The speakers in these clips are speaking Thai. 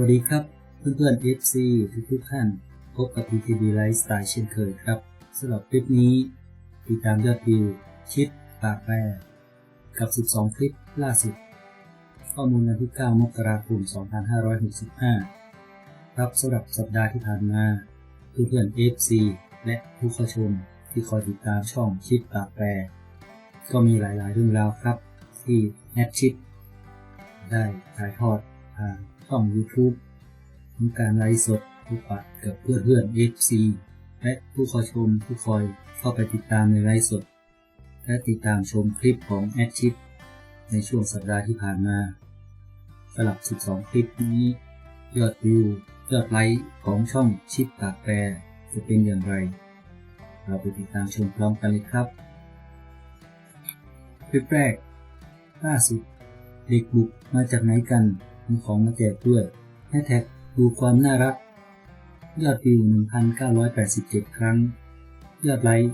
วัสดีครับเพื่อนๆ FC ทุกทุกๆท่าน พบกับ PTV Lifestyle เช่นเคยครับสำหรับคลิปนี้ ติดตามยอดวิวชิดปากแปรกับ 12 คลิปล่าสุด ข้อมูลวันที่ 9 มกราคม 2565 ครับสำหรับสัปดาห์ที่ผ่านมา เพื่อนๆ FC และผู้เข้าชมที่คอยติดตามช่องชิดปากแปรก็มีหลายๆเรื่องราวครับ ที่แอดชิดได้ถ่ายทอดทาง ช่อง YouTube มีการไลฟ์สดพบปะกับเพื่อนเพื่อน FC และผู้เข้าชมผู้คอยเข้าไปติดตามในไลฟ์สด และติดตามชมคลิปของแอดชิดในช่วงสัปดาห์ที่ผ่านมาสลับ 12 คลิปนี้ ยอดวิวยอดไลค์ของช่องชิดปากแปรจะเป็นอย่างไร เราไปติดตามชมพร้อมกันเลยครับคลิปแรกล่าสุดเด็กบุกมาจากไหนกัน มีของมาแจกด้วยแฮชแท็กดูความน่ารัก ยอดวิว 1,987 ครั้ง ยอดไลค์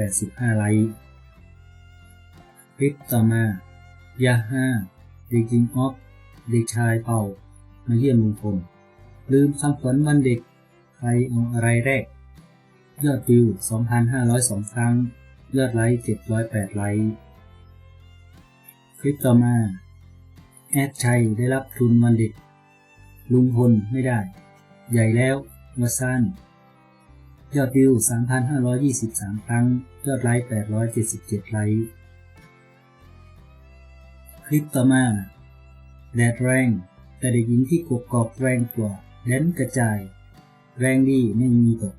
585 ไลค์คลิปต่อมา ยาห้าเด็กหญิงออฟเด็กชายเป่า มาเยี่ยมลุงพลลืมคำขวัญวันเด็ก ใครเอาอะไรแรก ยอดวิว 2,502 ครั้ง ยอดไลค์ 708 ไลค์ คลิปต่อมา แอดชัยได้รับทุนวันเด็ก ลุงพลไม่ได้ ใหญ่แล้ววาซันยอดวิว 3,523 ครั้ง ยอดไลค์ 877 ไลค์ คลิปต่อมา แดดแรง แต่เด็กหญิงที่กบกอบแรงกว่าแดนกระจาย แรงดีไม่มีตก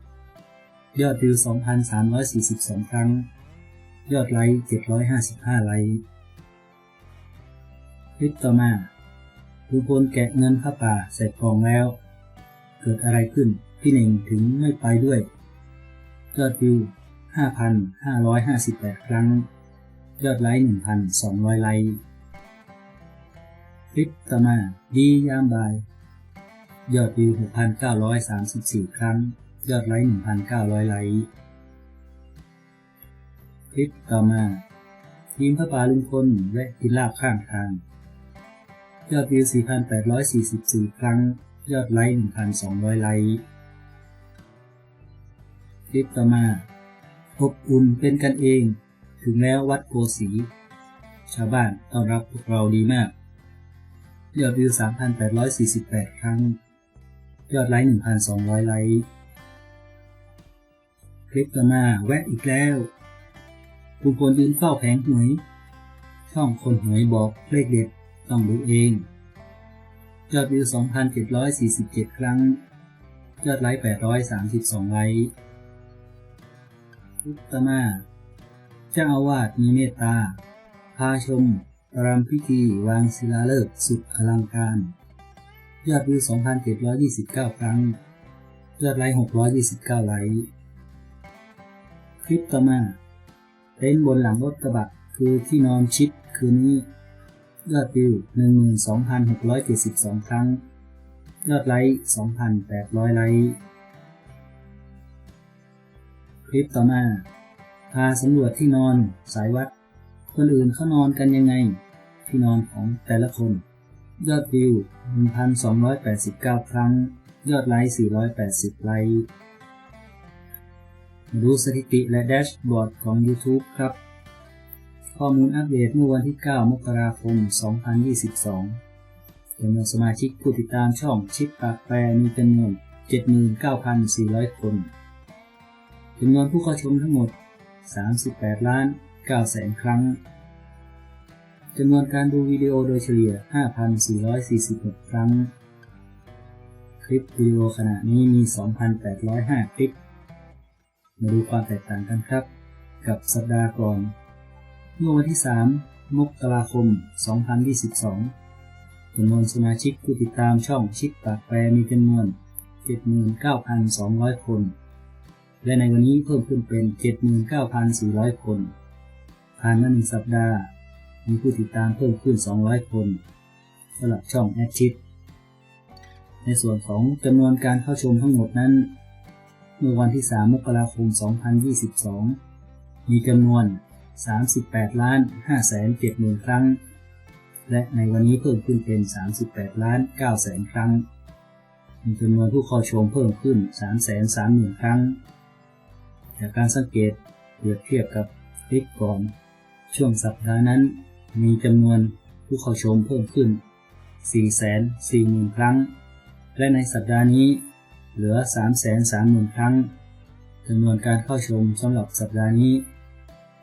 ยอดวิว 2,342 ครั้ง ยอดไลค์ 755 ไลค์ ลิปต่อมาลุงพลแกะเงินผ้าป่าใส่กล่องแล้ว เกิดอะไรขึ้นพี่เน่งถึงไม่ไปด้วยยอดวิว 5,558 ครั้ง ยอดไลค์ 1,200 ไลค์ คลิปต่อมาดียามบ่าย ยอดวิว 6,934 ครั้ง ยอดไลค์ 1,900 ไลค์ คลิปต่อมาทีมพระป่าลุงพลแวะกินลาบข้างทาง ยอดวิว 4,844 ครั้ง ยอดไลค์ 1,200 ไลค์คลิปต่อมาอบอุ่นเป็นกันเอง ถึงแล้ววัดโกสี ชาวบ้านต้อนรับพวกเราดีมาก ยอดวิว 3,848 ครั้ง ยอดไลค์ 1,200 ไลค์คลิปต่อมาแวะอีกแล้วลุงพลยืนเฝ้าแผงหวยช่องคนหวยบอกเลขเด็ด ต้องดูเอง ยอดวิว 2,747 ครั้ง ยอดไลค์ 832 ไลค์คลิปต่อมาเจ้าอาวาสมีเมตตา พาชมรำพิธีวางศิลาฤกษ์สุดอลังการ ยอดวิว 2,729 ครั้ง ยอดไลค์ 629 ไลค์ คลิปต่อมาเต็นท์บนหลังรถกระบะคือที่นอนชิดคืนนี้ ยอดวิว 12,672 ครั้ง ยอดไลค์ 2,800 ไลค์ คลิปต่อมา พาสำรวจที่นอนสายวัด คนอื่นเขานอนกันยังไง ที่นอนของแต่ละคน ยอดวิว 1,289 ครั้ง ยอดไลค์ 480 ไลค์ ดูสถิติและแดชบอร์ดของ YouTube ครับ ข้อมูลอัปเดตเมื่อวันที่ 9 มกราคม 2022จำนวนสมาชิกผู้ติดตามช่องชิปปากแปรมีจำนวน 79,400 คนจำนวนผู้เข้าชมทั้งหมด 38 ล้าน9แสนครั้งจำนวนการดูวิดีโอโดยเฉลี่ย 5,446 ครั้ง คลิปวิดีโอขณะนี้มี 2,805 คลิป มาดูความแตกต่างกันครับ กับสัปดาห์ก่อน เมื่อวันที่ 3 มกราคม 2022จำนวนสมาชิกผู้ติดตามช่องชิดปากแปรมีจำนวน 79,200 คน และในวันนี้เพิ่มขึ้นเป็น 79,400 คน ผ่านมาหนึ่งสัปดาห์ มีผู้ติดตามเพิ่มขึ้น 200 คนสำหรับช่องแอดชิดในส่วนของจำนวนการเข้าชมทั้งหมดนั้น เมื่อวันที่ 3 มกราคม 2022 มีจำนวน 38ล้าน5แสน70,000ครั้ง และในวันนี้เพิ่มขึ้นเป็น 38 ล้าน9แสนครั้ง มีจำนวนผู้เข้าชมเพิ่มขึ้น 3 แสน3 0 0 0 0ครั้ง จากการสังเกตเปรียบเทียบกับคลิปก่อน ช่วงสัปดาห์นั้น มีจำนวนผู้เข้าชมเพิ่มขึ้น440,000ครั้ง และในสัปดาห์นี้เหลือ330,000ครั้งจำนวนการเข้าชมสำหรับสัปดาห์นี้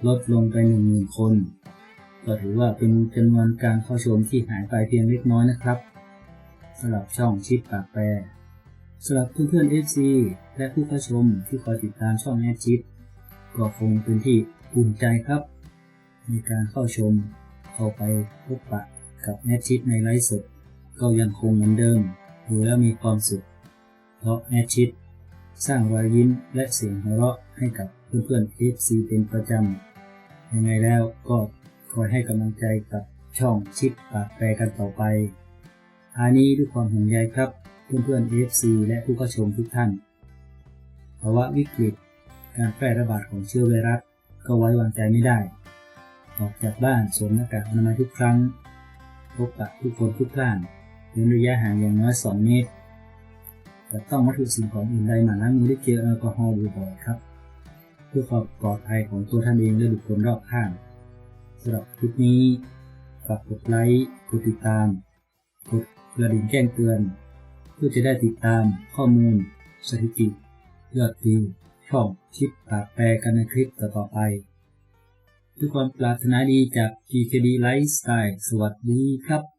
ลดลงไป10,000 คน ก็ถือว่าเป็นจำนวนการเข้าชมที่หายไปเพียงเล็กน้อยนะครับสำหรับช่องชิดปากแปรสำหรับเพื่อนๆ FC และผู้เข้าชมที่คอยติดตามช่องแอดชิดก็คงเป็นที่อุ่นใจครับ ในการเข้าชมเข้าไปพบปะกับแอดชิดในไลฟ์สดก็ยังคงเหมือนเดิมดูแล้วมีความสุข เพราะแอดชิดสร้างรอยยิ้มและเสียงหัวเราะให้กับเพื่อนๆ FC เป็นประจำ ยังไงแล้วก็คอยให้กำลังใจกับช่องชิดปากแปรกันต่อไปทายนี้ด้วยความห่วงใยครับเพื่อนๆ FC และผู้เข้าชมทุกท่านภาวะวิกฤต การแพร่ระบาดของเชื้อไวรัสก็ไว้วางใจไม่ได้ ออกจากบ้านสวมหน้ากากอนามัยทุกครั้ง พบปะผู้คนทุกท่านเว้นระยะห่างอย่างน้อย 2 เมตรแต่ต้องวัตถุสิ่งของอื่นใดมาล้างมือด้วยเจลแอลกอฮอล์บ่อยๆครับ เพื่อความปลอดภัยของตัวท่านเองและบุคคลรอบข้างสำหรับคลิปนี้ฝากกดไลค์กดติดตาม กดกระดิ่งแจ้งเตือน เพื่อจะได้ติดตามข้อมูล สถิติยอดวิวช่องชิปปากแปลกันในคลิปต่อๆไปด้วยความปรารถนาดีจาก GKD Lifestyle สวัสดีครับ